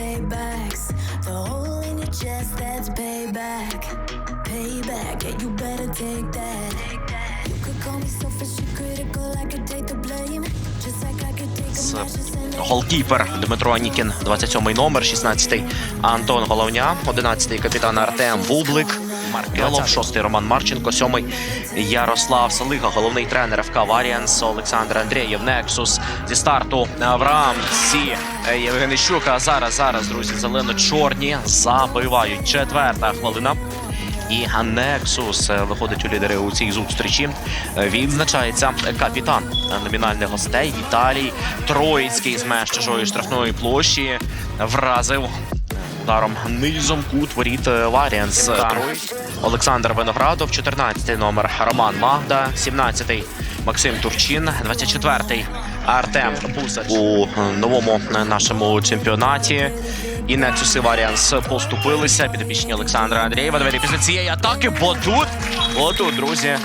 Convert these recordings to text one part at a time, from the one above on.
paybacks. The hole in your chest, that's payback. Payback, yeah, you better take that. You could call me selfish, you critical, I could take the blame. Голкіпер Дмитро Анікін, 27-й номер, 16-й Антон Головня, 11-й капітан Артем Бублик. Маркелов, 6-й Роман Марченко, 7-й Ярослав Салига, головний тренер ФК Варіанс, Олександр Андрієв, Нексус зі старту Авраам Сі Євгенищук. А зараз, зараз, друзі, зелено-чорні забивають. Четверта хвилина. І Нексус е, виходить у лідери у цій зустрічі. Е, Відзначається капітан номінальних гостей Віталій Троїцький з меж чужої штрафної площі вразив ударом низом кут воріт Варіанс. Олександр Виноградов, 14-й номер Роман Магда, 17-й Максим Турчин, 24-й Артем Пусач у новому е, нашому чемпіонаті. І Нексуси Варіанс поступилися. Підопічні Олександра Андрієва. Давайте після цієї атаки. Бо тут, бо тут, друзі,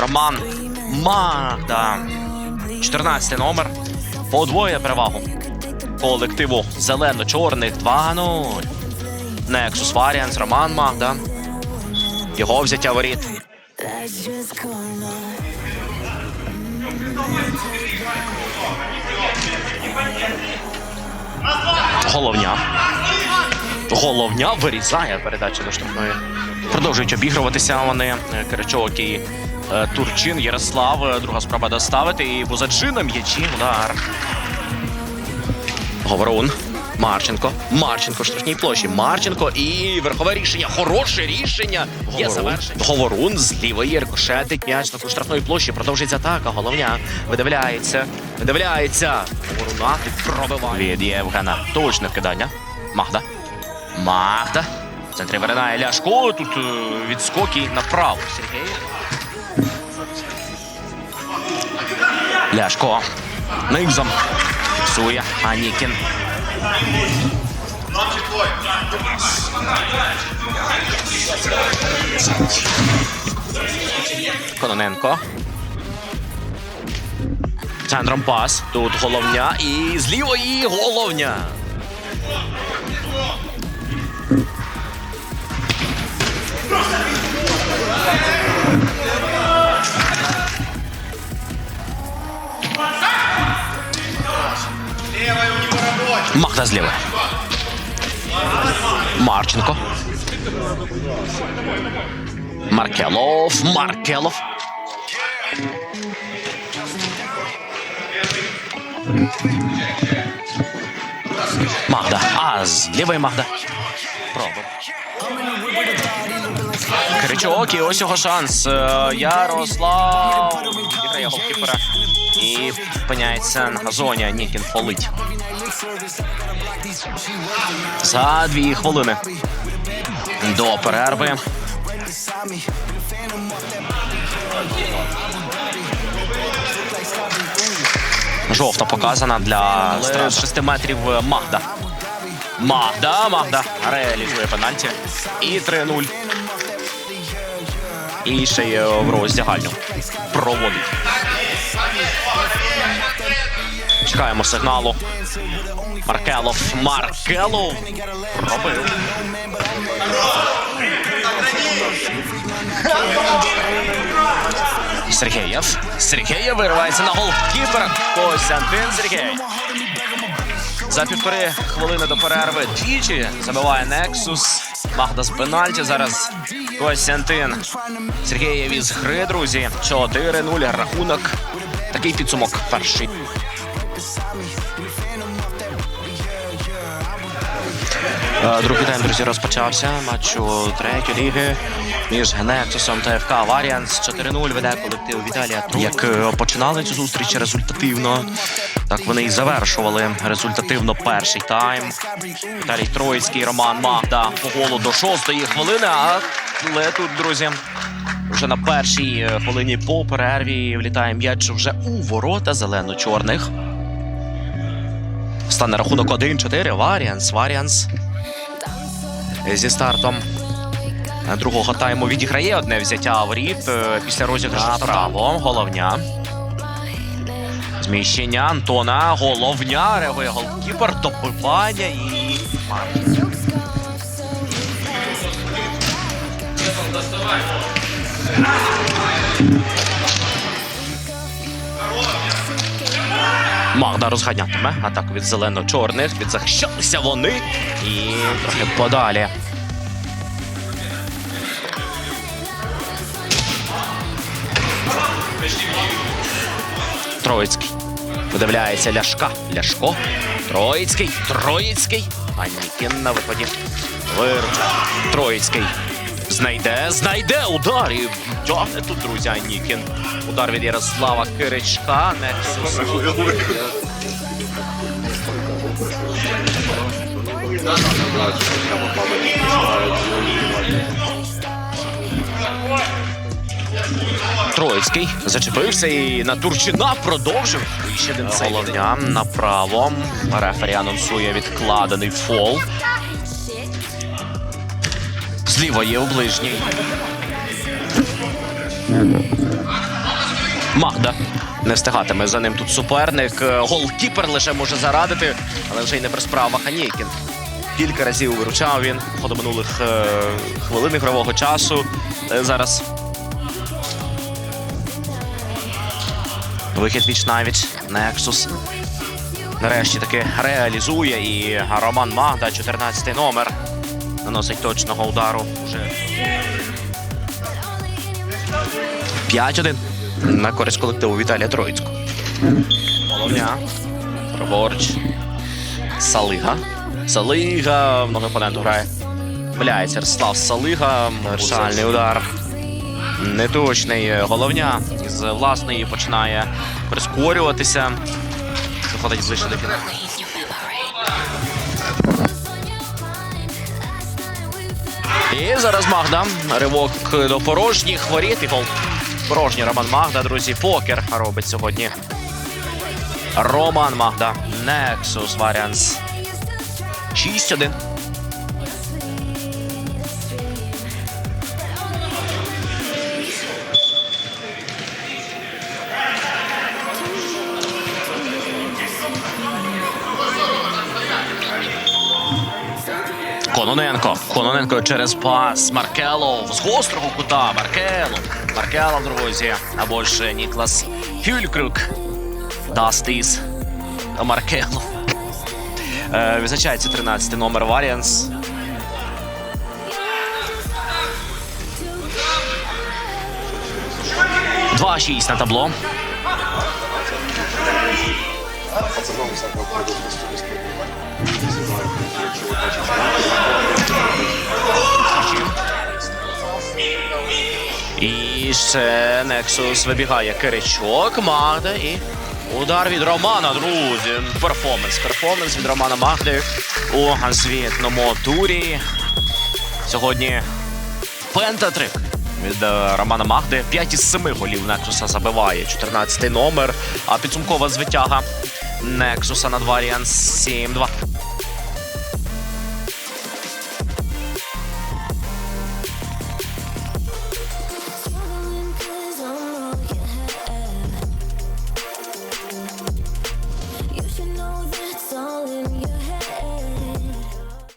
Роман Магда. 14 номер. Подвоє перевагу колективу зелено-чорних 2-0. Нексус Варіанс, Роман Магда. Його взяття воріт. Головня. Головня вирізає передачу до штрафної. Продовжують обігруватися вони. Е, Киричок і е, Турчин, Ярослав. Е, Друга спроба доставити. І Бузаджи на м'ячі. Удар. Говорун. Марченко. Марченко в штрафній площі. Марченко і верхове рішення. Хороше рішення. Є завершення. Говорун з лівої рикошетить м'яч на штрафної площі. Продовжується атака. Головня видивляється. Видивляється. Говоруна тут пробиває. Від Євгена. Точне вкидання. Магда. Магда. В центрі виринає Ляшко. Тут е, відскоки направо. Сергій. Ляшко. Низом. Фіксує Анікін. Кононенко. Центром пас. Тут головня і з лівої головня. Махта зліва. Марченко. Маркелов. Маркелов. Магда. А, з лівої Магда. Пробуй. Кричок, і ось його шанс. Е, Ярослав відіграє голкіпера. І опиняється на газоні. Нікін фолить. За дві хвилини. До перерви. Жовта показана для з 6 метрів Магда. Магда, Магда реалізує пенальті. І 3-0. І ще й в роздягальню проводить. Чекаємо сигналу. Маркелов. Маркелов. Пробив. Сергеєв. Сергеєв виривається на гол кіпер. Костянтин Сергій. За півтори хвилини до перерви двічі забиває Нексус. Магда з пенальті. Зараз Костянтин Сергієв із гри, друзі. 4-0 рахунок. Такий підсумок перший. Е, Другий тайм, друзі, розпочався. Матч у третьої ліги між Генексусом та ФК Варіанс. 4-0 веде колектив Віталія Труп. Як е, починали цю зустріч результативно, так вони і завершували результативно перший тайм. Віталій Троїцький, Роман Магда по голу до шостої хвилини. Але тут, друзі, вже на першій е, хвилині по перерві влітає м'яч вже у ворота зелено-чорних. Стане рахунок 1-4. Варіанс. Варіанс зі стартом другого тайму відіграє одне взяття воріт е, після розіграшу право. Головня. Зміщення Антона. Головня. Реагує голкіпер. Добивання і. Магда розганятиме атаку від зелено-чорних. Відзахищалися вони. І трохи подалі. Троїцький. Подивляється Ляшка. Ляшко. Троїцький. Троїцький. Анікін на виході. Вируча. Троїцький. Знайде, знайде удар і тягне тут, друзі, Анікін. Удар від Ярослава Киричка. Нексус. Троїцький зачепився і на Турчина продовжив. І ще один головня направо. Рефері анонсує відкладений фол. Зліва є у ближній. Магда. Не встигатиме за ним тут суперник. Е, Голкіпер лише може зарадити, але вже й не при справах Анєкін. Кілька разів виручав він ходу минулих е, хвилин ігрового часу. Е, зараз Вихід віч навіть Нексус. Нарешті таки реалізує і Роман Магда, 14 номер. Наносить точного удару. Уже 5-1 на користь колективу Віталія Троїцького. Головня. Праворуч. Салига. Салига. Много опоненту грає. Виляється Ярослав Салига. Вирішальний удар. Неточний головня з власної починає прискорюватися. Виходить ближче до фіналу. І зараз Магда. Ривок до порожніх воріт. І гол. Порожній Роман Магда, друзі. Покер робить сьогодні. Роман Магда. Nexus Variants. 6-1. Кононенко. Кононенко через пас. Маркелов з гострого кута. Маркелов. Маркелов, друзі. Або ж Ніклас Фюлькрюк. Дастіс. Маркелов. Е, Визначається 13 номер Варіанс. Два шість на табло. І ще Нексус вибігає Киричок, Магда і удар від Романа, друзі. Перформанс. Перформанс від Романа Магди у звітному турі. Сьогодні пентатрик від е, Романа Магди. 5 із 7 голів Нексуса забиває. 14 номер. А підсумкова звитяга Нексуса над Варіанс 7-2.